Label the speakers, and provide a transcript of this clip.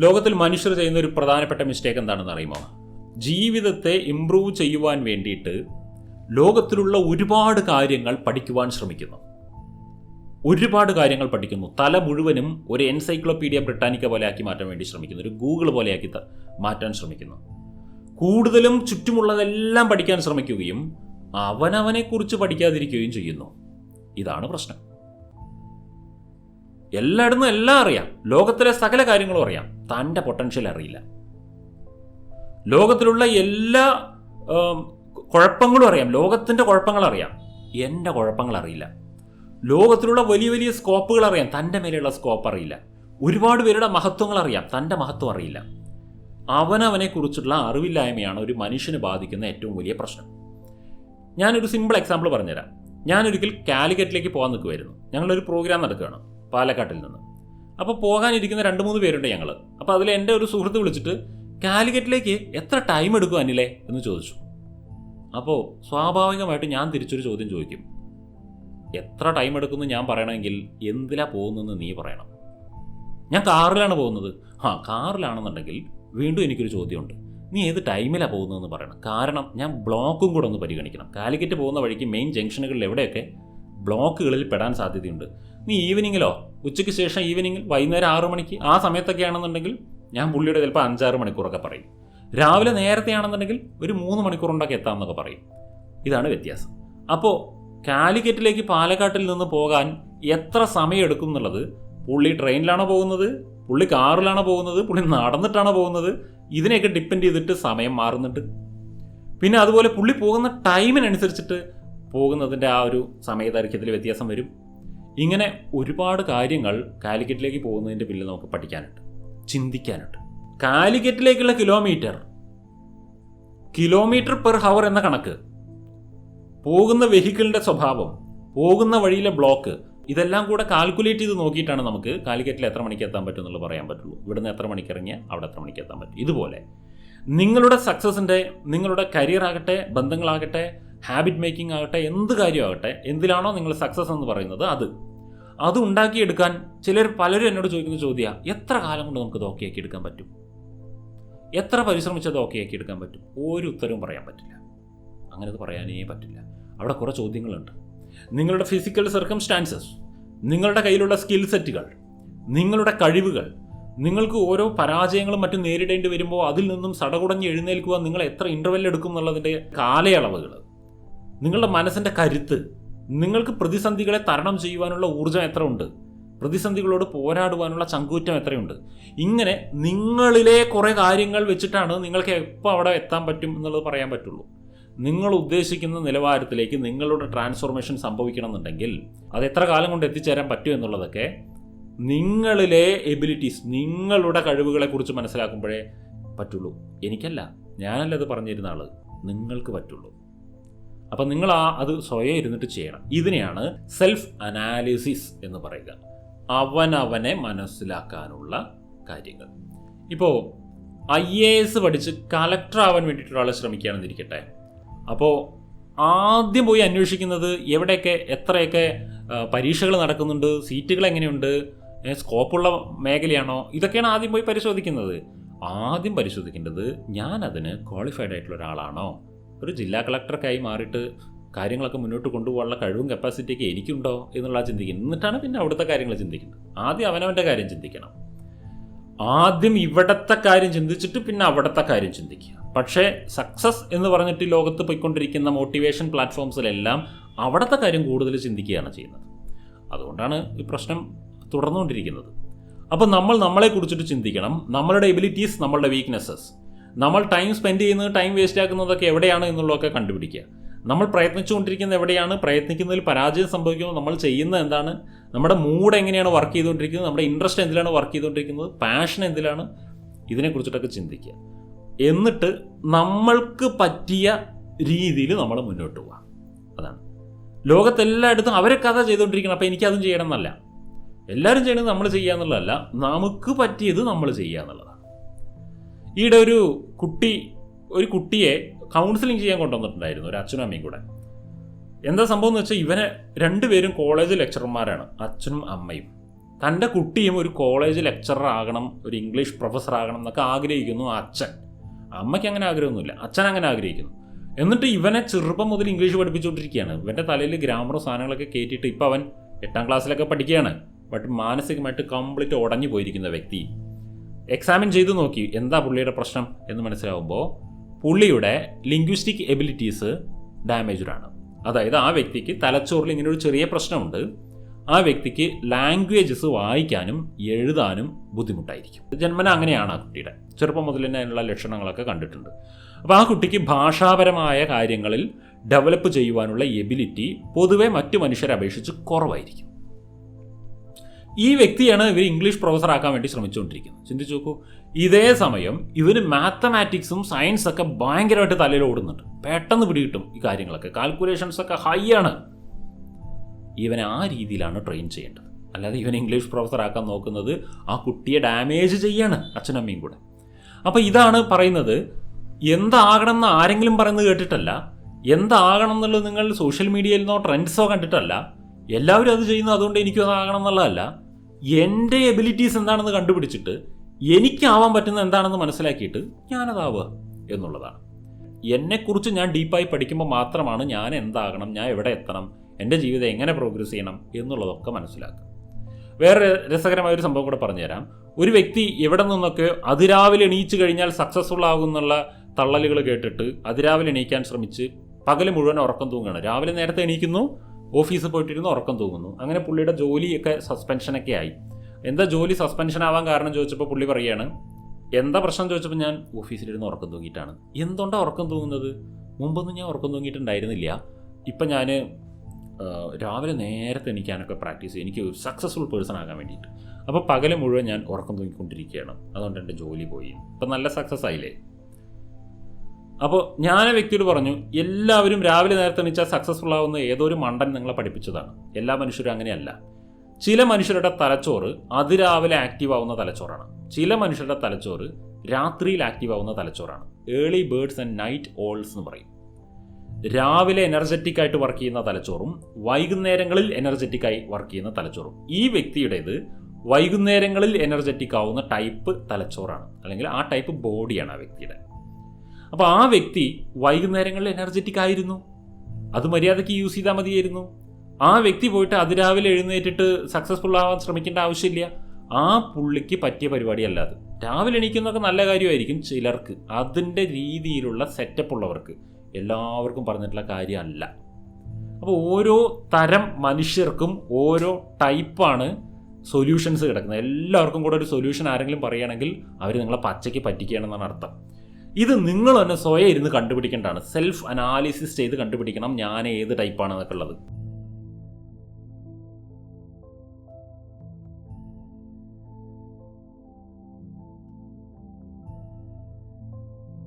Speaker 1: ലോകത്തിൽ മനുഷ്യർ ചെയ്യുന്ന ഒരു പ്രധാനപ്പെട്ട മിസ്റ്റേക്ക് എന്താണെന്ന് അറിയുമോ? ജീവിതത്തെ ഇംപ്രൂവ് ചെയ്യുവാൻ വേണ്ടിയിട്ട് ലോകത്തിലുള്ള ഒരുപാട് കാര്യങ്ങൾ പഠിക്കുവാൻ ശ്രമിക്കുന്നു. ഒരുപാട് കാര്യങ്ങൾ പഠിക്കുന്നു. തല മുഴുവനും ഒരു എൻസൈക്ലോപീഡിയ ബ്രിട്ടാനിക്ക പോലെയാക്കി മാറ്റാൻ വേണ്ടി ശ്രമിക്കുന്നു. ഒരു ഗൂഗിൾ പോലെയാക്കി മാറ്റാൻ ശ്രമിക്കുന്നു. കൂടുതലും ചുറ്റുമുള്ളതെല്ലാം പഠിക്കാൻ ശ്രമിക്കുകയും അവനവനെക്കുറിച്ച് പഠിക്കാതിരിക്കുകയും ചെയ്യുന്നു. ഇതാണ് പ്രശ്നം. എല്ലായിടത്തും എല്ലാം അറിയാം. ലോകത്തിലെ സകല കാര്യങ്ങളും അറിയാം. തന്റെ പൊട്ടൻഷ്യൽ അറിയില്ല. ലോകത്തിലുള്ള എല്ലാ കുഴപ്പങ്ങളും അറിയാം. ലോകത്തിന്റെ കുഴപ്പങ്ങൾ അറിയാം. എന്റെ കുഴപ്പങ്ങൾ അറിയില്ല. ലോകത്തിലുള്ള വലിയ വലിയ സ്കോപ്പുകൾ അറിയാം. തന്റെ മേലെയുള്ള സ്കോപ്പ് അറിയില്ല. ഒരുപാട് പേരുടെ മഹത്വങ്ങൾ അറിയാം. തന്റെ മഹത്വം അറിയില്ല. അവനവനെക്കുറിച്ചുള്ള അറിവില്ലായ്മയാണ് ഒരു മനുഷ്യന് ബാധിക്കുന്ന ഏറ്റവും വലിയ പ്രശ്നം. ഞാനൊരു സിമ്പിൾ എക്സാമ്പിൾ പറഞ്ഞുതരാം. ഞാനൊരിക്കൽ കാലിക്കറ്റിലേക്ക് പോകാൻ നിൽക്കുമായിരുന്നു ഞങ്ങളൊരു പ്രോഗ്രാം നടക്കുകയാണ്. പാലക്കാട്ടിൽ നിന്ന്. അപ്പോൾ പോകാനിരിക്കുന്ന രണ്ട് മൂന്ന് പേരുണ്ട് ഞങ്ങൾ അപ്പോൾ അതിൽ എന്റെ ഒരു സുഹൃത്ത് വിളിച്ചിട്ട് കാലിക്കറ്റിലേക്ക് എത്ര ടൈം എടുക്കും അനിലേ? എന്ന് ചോദിച്ചു. അപ്പോൾ സ്വാഭാവികമായിട്ട് ഞാൻ തിരിച്ചൊരു ചോദ്യം ചോദിക്കും. എത്ര ടൈം എടുക്കുമെന്ന് ഞാൻ പറയണമെങ്കിൽ എന്തിലാ പോകുന്നതെന്ന് നീ പറയണം. ഞാൻ കാറിലാണ് പോകുന്നത്. ആ കാറിലാണെന്നുണ്ടെങ്കിൽ വീണ്ടും എനിക്കൊരു ചോദ്യമുണ്ട്. നീ ഏത് ടൈമിലാണ് പോകുന്നതെന്ന് പറയണം? കാരണം ഞാൻ ബ്ലോക്കും കൂടെ ഒന്ന് പരിഗണിക്കണം. കാലിക്കറ്റ് പോകുന്ന വഴിക്ക് മെയിൻ ജംഗ്ഷനുകളിൽ എവിടെയൊക്കെ ബ്ലോക്കുകളിൽ പെടാൻ സാധ്യതയുണ്ട്. നീ ഈവനിങ്ങിലോ? ഉച്ചയ്ക്ക് ശേഷം ഈവനിങ്ങിൽ വൈകുന്നേരം ആറു മണിക്ക് ആ സമയത്തൊക്കെ ആണെന്നുണ്ടെങ്കിൽ ഞാൻ പുള്ളിയുടെ ചിലപ്പോൾ അഞ്ചാറ് മണിക്കൂറൊക്കെ പറയും. രാവിലെ നേരത്തെ ആണെന്നുണ്ടെങ്കിൽ ഒരു മൂന്ന് മണിക്കൂറുണ്ടൊക്കെ എത്താമെന്നൊക്കെ പറയും. ഇതാണ് വ്യത്യാസം. അപ്പോൾ കാലിക്കറ്റിലേക്ക് പാലക്കാട്ടിൽ നിന്ന് പോകാൻ എത്ര സമയമെടുക്കും എന്നുള്ളത് പുള്ളി ട്രെയിനിലാണോ പോകുന്നത് പുള്ളി കാറിലാണോ പോകുന്നത് പുള്ളി നടന്നിട്ടാണോ പോകുന്നത് ഇതിനെയൊക്കെ ഡിപ്പെൻഡ് ചെയ്തിട്ട് സമയം മാറുന്നുണ്ട്. പിന്നെ അതുപോലെ പുള്ളി പോകുന്ന ടൈമിനനുസരിച്ചിട്ട് പോകുന്നതിന്റെ ആ ഒരു സമയദൈർഘ്യത്തിൽ വ്യത്യാസം വരും. ഇങ്ങനെ ഒരുപാട് കാര്യങ്ങൾ കാലിക്കറ്റിലേക്ക് പോകുന്നതിന്റെ പിന്നിൽ നമുക്ക് പഠിക്കാനുണ്ട് ചിന്തിക്കാനുണ്ട്. കാലിക്കറ്റിലേക്കുള്ള കിലോമീറ്റർ കിലോമീറ്റർ പെർ ഹവർ എന്ന കണക്ക് പോകുന്ന വെഹിക്കിളിന്റെ സ്വഭാവം പോകുന്ന വഴിയിലെ ബ്ലോക്ക് ഇതെല്ലാം കൂടെ കാൽക്കുലേറ്റ് ചെയ്ത് നോക്കിയിട്ടാണ് നമുക്ക് കാലിക്കറ്റിൽ എത്ര മണിക്ക് എത്താൻ പറ്റും എന്നുള്ളത് പറയാൻ പറ്റുള്ളൂ. ഇവിടുന്ന് എത്ര മണിക്ക് ഇറങ്ങിയാൽ അവിടെ എത്ര മണിക്ക് എത്താൻ പറ്റും. ഇതുപോലെ നിങ്ങളുടെ സക്സസിന്റെ നിങ്ങളുടെ കരിയർ ആകട്ടെ ബന്ധങ്ങളാകട്ടെ ഹാബിറ്റ് മേക്കിംഗ് ആകട്ടെ എന്ത് കാര്യമാകട്ടെ എന്തിലാണോ നിങ്ങൾ സക്സസ് എന്ന് പറയുന്നത് അത്. അത് ഉണ്ടാക്കിയെടുക്കാൻ ചിലർ പലരും എന്നോട് ചോദിക്കുന്ന ചോദ്യമാണ് എത്ര കാലം കൊണ്ട് നമുക്ക് ഇത് ഓക്കെയാക്കി എടുക്കാൻ പറ്റും? എത്ര പരിശ്രമിച്ചത് ഓക്കെയാക്കി എടുക്കാൻ പറ്റും? ഒരു ഉത്തരവും പറയാൻ പറ്റില്ല. അങ്ങനെ പറയാനേ പറ്റില്ല. അവിടെ കുറേ ചോദ്യങ്ങളുണ്ട്. നിങ്ങളുടെ ഫിസിക്കൽ സർക്കംസ്റ്റാൻസസ് നിങ്ങളുടെ കയ്യിലുള്ള സ്കിൽ സെറ്റുകൾ നിങ്ങളുടെ കഴിവുകൾ നിങ്ങൾക്ക് ഓരോ പരാജയങ്ങളും മറ്റും നേരിടേണ്ടി വരുമ്പോൾ അതിൽ നിന്നും സടകുടഞ്ഞ് എഴുന്നേൽക്കുക നിങ്ങൾ എത്ര ഇന്റർവെൽ എടുക്കും എന്നുള്ളതിന്റെ കാലയളവുകൾ. നിങ്ങളുടെ മനസ്സിന്റെ കരുത്ത് നിങ്ങൾക്ക് പ്രതിസന്ധികളെ തരണം ചെയ്യുവാനുള്ള ഊർജം എത്ര ഉണ്ട് പ്രതിസന്ധികളോട് പോരാടുവാനുള്ള ചങ്കൂറ്റം എത്രയുണ്ട്? ഇങ്ങനെ നിങ്ങളിലെ കുറേ കാര്യങ്ങൾ വെച്ചിട്ടാണ് നിങ്ങൾക്ക് എപ്പോൾ അവിടെ എത്താൻ പറ്റും എന്നുള്ളത് പറയാൻ പറ്റുള്ളൂ. നിങ്ങൾ ഉദ്ദേശിക്കുന്ന നിലവാരത്തിലേക്ക് നിങ്ങളുടെ ട്രാൻസ്ഫോർമേഷൻ സംഭവിക്കണം എന്നുണ്ടെങ്കിൽ അത് എത്ര കാലം കൊണ്ട് എത്തിച്ചേരാൻ പറ്റും എന്നുള്ളതൊക്കെ നിങ്ങളിലെ എബിലിറ്റീസ് നിങ്ങളുടെ കഴിവുകളെക്കുറിച്ച് മനസ്സിലാക്കുമ്പോഴേ പറ്റുള്ളൂ. എനിക്കല്ല ഞാനല്ല അത് പറഞ്ഞിരുന്ന ആൾ നിങ്ങൾക്ക് പറ്റുള്ളൂ. അപ്പം നിങ്ങൾ ആ അത് സ്വയം ഇരുന്നിട്ട് ചെയ്യണം. ഇതിനെയാണ് സെൽഫ് അനാലിസിസ് എന്ന് പറയുക. അവനവനെ മനസ്സിലാക്കാനുള്ള കാര്യങ്ങൾ. ഇപ്പോൾ ഐ എ എസ് പഠിച്ച് കലക്ടർ ആവാൻ വേണ്ടിയിട്ട് ഒരാൾ ശ്രമിക്കുകയാണെന്നിരിക്കട്ടെ അപ്പോൾ ആദ്യം പോയി അന്വേഷിക്കുന്നത് എവിടെയൊക്കെ എത്രയൊക്കെ പരീക്ഷകൾ നടക്കുന്നുണ്ട് സീറ്റുകൾ എങ്ങനെയുണ്ട് സ്കോപ്പുള്ള മേഖലയാണോ ഇതൊക്കെയാണ് ആദ്യം പോയി പരിശോധിക്കുന്നത്. ആദ്യം പരിശോധിക്കേണ്ടത് ഞാൻ അതിന് ക്വാളിഫൈഡ് ആയിട്ടുള്ള ഒരാളാണോ? ഒരു ജില്ലാ കളക്ടർക്കായി മാറിയിട്ട് കാര്യങ്ങളൊക്കെ മുന്നോട്ട് കൊണ്ടുപോകാനുള്ള കഴിവും കപ്പാസിറ്റിയൊക്കെ എനിക്കുണ്ടോ എന്നുള്ള ചിന്തിക്കുന്നത്. എന്നിട്ടാണ് പിന്നെ അവിടുത്തെ കാര്യങ്ങൾ ചിന്തിക്കുന്നത്. ആദ്യം അവനവന്റെ കാര്യം ചിന്തിക്കണം. ആദ്യം ഇവിടത്തെ കാര്യം ചിന്തിച്ചിട്ട് പിന്നെ അവിടത്തെ കാര്യം ചിന്തിക്കുക. പക്ഷേ സക്സസ് എന്ന് പറഞ്ഞിട്ട് ഈ ലോകത്ത് പോയിക്കൊണ്ടിരിക്കുന്ന മോട്ടിവേഷൻ പ്ലാറ്റ്ഫോംസിലെല്ലാം അവിടത്തെ കാര്യം കൂടുതൽ ചിന്തിക്കുകയാണ് ചെയ്യുന്നത്. അതുകൊണ്ടാണ് ഈ പ്രശ്നം തുടർന്നുകൊണ്ടിരിക്കുന്നത്. അപ്പോൾ നമ്മൾ നമ്മളെ കുറിച്ചിട്ട് ചിന്തിക്കണം. നമ്മളുടെ എബിലിറ്റീസ് നമ്മളുടെ വീക്ക്നെസ്സസ് നമ്മൾ ടൈം സ്പെൻഡ് ചെയ്യുന്നത് ടൈം വേസ്റ്റ് ആക്കുന്നതൊക്കെ എവിടെയാണ് എന്നുള്ളതൊക്കെ കണ്ടുപിടിക്കുക. നമ്മൾ പ്രയത്നിച്ചുകൊണ്ടിരിക്കുന്നത് എവിടെയാണ്? പ്രയത്നിക്കുന്നതിൽ പരാജയം സംഭവിക്കുമ്പോൾ നമ്മൾ ചെയ്യുന്ന എന്താണ്? നമ്മുടെ മൂഡ് എങ്ങനെയാണ് വർക്ക് ചെയ്തുകൊണ്ടിരിക്കുന്നത്? നമ്മുടെ ഇൻട്രസ്റ്റ് എന്തിലാണ് വർക്ക് ചെയ്തുകൊണ്ടിരിക്കുന്നത്? പാഷൻ എന്തിലാണ്? ഇതിനെക്കുറിച്ചിട്ടൊക്കെ ചിന്തിക്കുക. എന്നിട്ട് നമ്മൾക്ക് പറ്റിയ രീതിയിൽ നമ്മൾ മുന്നോട്ട് പോവുക. അതാണ്. ലോകത്തെല്ലായിടത്തും അവരൊക്കെ കഥ ചെയ്തുകൊണ്ടിരിക്കണം അപ്പോൾ എനിക്കതും ചെയ്യണം എന്നല്ല. എല്ലാവരും ചെയ്യണത് നമ്മൾ ചെയ്യുക എന്നുള്ളതല്ല. നമുക്ക് പറ്റിയത് നമ്മൾ ചെയ്യുക എന്നുള്ളതാണ്. ഈയിടെ ഒരു കുട്ടി ഒരു കുട്ടിയെ കൗൺസിലിംഗ് ചെയ്യാൻ കൊണ്ടുവന്നിട്ടുണ്ടായിരുന്നു ഒരു അച്ഛനും അമ്മയും കൂടെ. എന്താ സംഭവം എന്ന് വെച്ചാൽ ഇവനെ രണ്ടുപേരും കോളേജ് ലെക്ചറർമാരാണ് അച്ഛനും അമ്മയും. തന്റെ കുട്ടിയും ഒരു കോളേജ് ലെക്ചറർ ആകണം ഒരു ഇംഗ്ലീഷ് പ്രൊഫസർ ആകണം എന്നൊക്കെ ആഗ്രഹിക്കുന്നു അച്ഛൻ. അമ്മയ്ക്ക് അങ്ങനെ ആഗ്രഹമൊന്നുമില്ല അച്ഛൻ അങ്ങനെ ആഗ്രഹിക്കുന്നു. എന്നിട്ട് ഇവനെ ചെറുപ്പം മുതൽ ഇംഗ്ലീഷ് പഠിപ്പിച്ചുകൊണ്ടിരിക്കുകയാണ്. ഇവന്റെ തലയിൽ ഗ്രാമറും സാധനങ്ങളൊക്കെ കയറ്റിയിട്ട് ഇപ്പം അവൻ എട്ടാം ക്ലാസ്സിലൊക്കെ പഠിക്കുകയാണ്. ബട്ട് മാനസികമായിട്ട് കംപ്ലീറ്റ് ഉടഞ്ഞു പോയിരിക്കുന്ന വ്യക്തി. എക്സാമിൻ ചെയ്തു നോക്കി. എന്താ പുള്ളിയുടെ പ്രശ്നം എന്ന് മനസ്സിലാവുമ്പോൾ പുള്ളിയുടെ ലിംഗ്വിസ്റ്റിക് എബിലിറ്റീസ് ഡാമേജ്ഡ് ആണ്. അതായത് ആ വ്യക്തിക്ക് തലച്ചോറിൽ ഇങ്ങനെ ഒരു ചെറിയ പ്രശ്നമുണ്ട്. ആ വ്യക്തിക്ക് ലാംഗ്വേജസ് വായിക്കാനും എഴുതാനും ബുദ്ധിമുട്ടായിരിക്കും. ജന്മന അങ്ങനെയാണ് ആ കുട്ടിയുടെ. ചെറുപ്പം മുതൽ തന്നെ അതിനുള്ള ലക്ഷണങ്ങളൊക്കെ കണ്ടിട്ടുണ്ട്. അപ്പോൾ ആ കുട്ടിക്ക് ഭാഷാപരമായ കാര്യങ്ങളിൽ ഡെവലപ്പ് ചെയ്യുവാനുള്ള എബിലിറ്റി പൊതുവെ മറ്റു മനുഷ്യരെ അപേക്ഷിച്ച് കുറവായിരിക്കും. ഈ വ്യക്തിയാണ് ഇവർ ഇംഗ്ലീഷ് പ്രൊഫസർ ആക്കാൻ വേണ്ടി ശ്രമിച്ചുകൊണ്ടിരിക്കുന്നത്. ചിന്തിച്ചു നോക്കൂ. ഇതേ സമയം ഇവന് മാത്തമാറ്റിക്സും സയൻസ് ഒക്കെ ഭയങ്കരമായിട്ട് തലയിൽ ഓടുന്നുണ്ട്. പെട്ടെന്ന് പിടികിട്ടും ഈ കാര്യങ്ങളൊക്കെ. കാൽക്കുലേഷൻസ് ഒക്കെ ഹൈ ആണ്. ഇവനെ ആ രീതിയിലാണ് ട്രെയിൻ ചെയ്യേണ്ടത്. അല്ലാതെ ഇവൻ ഇംഗ്ലീഷ് പ്രൊഫസർ ആക്കാൻ നോക്കുന്നത് ആ കുട്ടിയെ ഡാമേജ് ചെയ്യാണ് അച്ഛനമ്മയും കൂടെ. അപ്പോൾ ഇതാണ് പറയുന്നത്. എന്താകണം എന്ന് ആരെങ്കിലും പറയുന്നത് കേട്ടിട്ടല്ല. എന്താകണം എന്നുള്ളത് നിങ്ങൾ സോഷ്യൽ മീഡിയയിൽ നിന്നോ ട്രെൻഡ്സോ കണ്ടിട്ടല്ല. എല്ലാവരും അത് ചെയ്യുന്നത് അതുകൊണ്ട് എനിക്കും അതാകണം എന്നുള്ളതല്ല. എന്റെ എബിലിറ്റീസ് എന്താണെന്ന് കണ്ടുപിടിച്ചിട്ട് എനിക്കാവാൻ പറ്റുന്ന എന്താണെന്ന് മനസ്സിലാക്കിയിട്ട് ഞാനതാവുക എന്നുള്ളതാണ്. എന്നെക്കുറിച്ച് ഞാൻ ഡീപ്പായി പഠിക്കുമ്പോൾ മാത്രമാണ് ഞാൻ എന്താകണം ഞാൻ എവിടെ എത്തണം എന്റെ ജീവിതം എങ്ങനെ പ്രോഗ്രസ് ചെയ്യണം എന്നുള്ളതൊക്കെ മനസ്സിലാക്കുക. വേറെ രസകരമായ ഒരു സംഭവം കൂടെ പറഞ്ഞുതരാം. ഒരു വ്യക്തി എവിടെ നിന്നൊക്കെ അതിരാവിലെ എണീച്ചു കഴിഞ്ഞാൽ സക്സസ്ഫുൾ ആകും എന്നുള്ള തള്ളലുകൾ കേട്ടിട്ട് അതിരാവിലെ എണീക്കാൻ ശ്രമിച്ച് പകൽ മുഴുവൻ ഉറക്കം തൂങ്ങുകയാണ്. രാവിലെ നേരത്തെ എണീക്കുന്നു ഓഫീസിൽ പോയിട്ടിരുന്ന് ഉറക്കം തൂങ്ങുന്നു. അങ്ങനെ പുള്ളിയുടെ ജോലിയൊക്കെ സസ്പെൻഷനൊക്കെ ആയി. എന്താ ജോലി സസ്പെൻഷൻ ആവാൻ കാരണം ചോദിച്ചപ്പോൾ പുള്ളി പറയാണ് എന്താ പ്രശ്നം? ചോദിച്ചപ്പോൾ ഞാൻ ഓഫീസിലിരുന്ന് ഉറക്കം തൂങ്ങിയിട്ടാണ്. എന്തുകൊണ്ടാണ് ഉറക്കം തൂങ്ങുന്നത്? മുമ്പൊന്നും ഞാൻ ഉറക്കം തൂങ്ങിയിട്ടുണ്ടായിരുന്നില്ല. ഇപ്പം ഞാൻ രാവിലെ നേരത്തെ എനിക്കാനൊക്കെ പ്രാക്ടീസ് ചെയ്യും എനിക്ക് ഒരു സക്സസ്ഫുൾ പേഴ്സൺ ആകാൻ വേണ്ടിയിട്ട്. അപ്പോൾ പകൽ മുഴുവൻ ഞാൻ ഉറക്കം തൂങ്ങിക്കൊണ്ടിരിക്കുകയാണ്. അതുകൊണ്ട് എന്റെ ജോലി പോയി. ഇപ്പം നല്ല സക്സസ് ആയില്ലേ? അപ്പോൾ ഞാൻ വ്യക്തിയോട് പറഞ്ഞു എല്ലാവരും രാവിലെ നേരത്തെ എണീച്ചാൽ സക്സസ്ഫുൾ ആവുന്ന ഏതോ ഒരു മണ്ടൻ നിങ്ങളെ പഠിപ്പിച്ചതാണ്. എല്ലാ മനുഷ്യരും അങ്ങനെയല്ല. ചില മനുഷ്യരുടെ തലച്ചോറ് അതിരാവിലെ ആക്റ്റീവ് ആവുന്ന തലച്ചോറാണ്. ചില മനുഷ്യരുടെ തലച്ചോറ് രാത്രിയിൽ ആക്റ്റീവ് ആവുന്ന തലച്ചോറാണ്. Early birds and night owls എന്ന് പറയും. രാവിലെ എനർജറ്റിക് ആയിട്ട് വർക്ക് ചെയ്യുന്ന തലച്ചോറും വൈകുന്നേരങ്ങളിൽ എനർജറ്റിക് ആയി വർക്ക് ചെയ്യുന്ന തലച്ചോറും. ഈ വ്യക്തിയുടേത് വൈകുന്നേരങ്ങളിൽ എനർജറ്റിക് ആവുന്ന ടൈപ്പ് തലച്ചോറാണ്. അല്ലെങ്കിൽ ആ ടൈപ്പ് ബോഡിയാണ് ആ വ്യക്തിയുടെ. അപ്പോൾ ആ വ്യക്തി വൈകുന്നേരങ്ങളിൽ എനർജറ്റിക് ആയിരുന്നു. അത് മര്യാദയ്ക്ക് യൂസ് ചെയ്താൽ മതിയായിരുന്നു. ആ വ്യക്തി പോയിട്ട് അതിരാവിലെ എഴുന്നേറ്റിട്ട് സക്സസ്ഫുൾ ആവാൻ ശ്രമിക്കേണ്ട ആവശ്യമില്ല. ആ പുള്ളിക്ക് പറ്റിയ പരിപാടിയല്ല അത്. രാവിലെ എണീക്കുന്നതൊക്കെ നല്ല കാര്യമായിരിക്കും ചിലർക്ക്. അതിന്റെ രീതിയിലുള്ള സെറ്റപ്പ് ഉള്ളവർക്ക്. എല്ലാവർക്കും പറഞ്ഞിട്ടുള്ള കാര്യമല്ല. അപ്പോൾ ഓരോ തരം മനുഷ്യർക്കും ഓരോ ടൈപ്പാണ് സൊല്യൂഷൻസ് കിടക്കുന്നത്. എല്ലാവർക്കും കൂടെ ഒരു സൊല്യൂഷൻ ആരെങ്കിലും പറയുകയാണെങ്കിൽ അവർ നിങ്ങളെ പച്ചയ്ക്ക് പറ്റിക്കുകയാണെന്നാണ് അർത്ഥം. ഇത് നിങ്ങൾ തന്നെ സ്വയം ഇരുന്ന് കണ്ടുപിടിക്കേണ്ടതാണ്. സെൽഫ് അനാലിസിസ് ചെയ്ത് കണ്ടുപിടിക്കണം. ഞാൻ ഏത് ടൈപ്പാണ് എന്നൊക്കെ ഉള്ളത്.